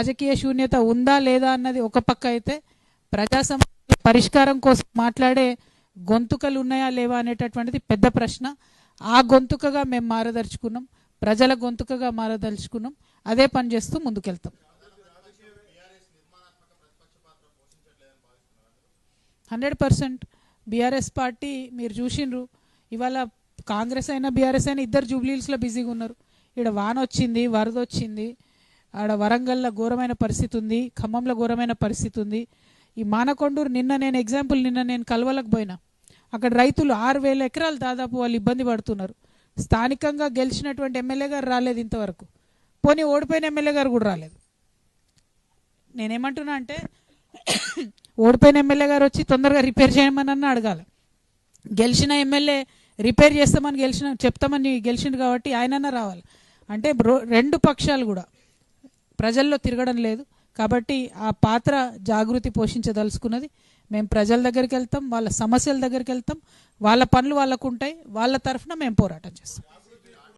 రాజకీయ శూన్యత ఉందా లేదా అన్నది ఒక పక్క అయితే ప్రజా సమస్యల పరిష్కారం కోసం మాట్లాడే గొంతుకలు ఉన్నాయా లేవా అనేటటువంటిది పెద్ద ప్రశ్న. ఆ గొంతుకగా మేము మారదలుచుకున్నాం. ప్రజల గొంతుకగా మారదలుచుకున్నాం. అదే పని చేస్తూ ముందుకెళ్తాం. Hundred percent. బీఆర్ఎస్ పార్టీ మీరు చూసిండ్రు. ఇవాళ కాంగ్రెస్ అయినా బీఆర్ఎస్ అయినా ఇద్దరు జూబ్లీహిల్స్లో బిజీగా ఉన్నారు. ఇక్కడ వాన వచ్చింది వరద వచ్చింది. ఆడ వరంగల్లో ఘోరమైన పరిస్థితి ఉంది ఖమ్మంలో ఘోరమైన పరిస్థితి ఉంది. ఈ మానకొండూరు నిన్న నేను ఎగ్జాంపుల్ నిన్న నేను కలవలకు పోయినా. అక్కడ రైతులు ఆరు వేల ఎకరాలు దాదాపు వాళ్ళు ఇబ్బంది పడుతున్నారు. స్థానికంగా గెలిచినటువంటి ఎమ్మెల్యే గారు రాలేదు ఇంతవరకు. పోనీ ఓడిపోయిన ఎమ్మెల్యే గారు కూడా రాలేదు. నేనేమంటున్నా అంటే ఓడిపోయిన ఎమ్మెల్యే గారు వచ్చి తొందరగా రిపేర్ చేయమని అన్న అడగాలి. గెలిచిన ఎమ్మెల్యే రిపేర్ చేస్తామని గెలిచిన చెప్తామని గెలిచిండు కాబట్టి ఆయనన్నా రావాలి. అంటే రెండు పక్షాలు కూడా. ప్రజల్లో తిరగడం లేదు. కాబట్టి ఆ పాత్ర జాగృతి పోషించదలుచుకున్నది. మేము ప్రజల దగ్గరికి వెళ్తాం వాళ్ళ సమస్యల దగ్గరికి వెళ్తాం. వాళ్ళ పనులు వాళ్ళకు ఉంటాయి వాళ్ళ తరఫున మేము పోరాటం చేస్తాం.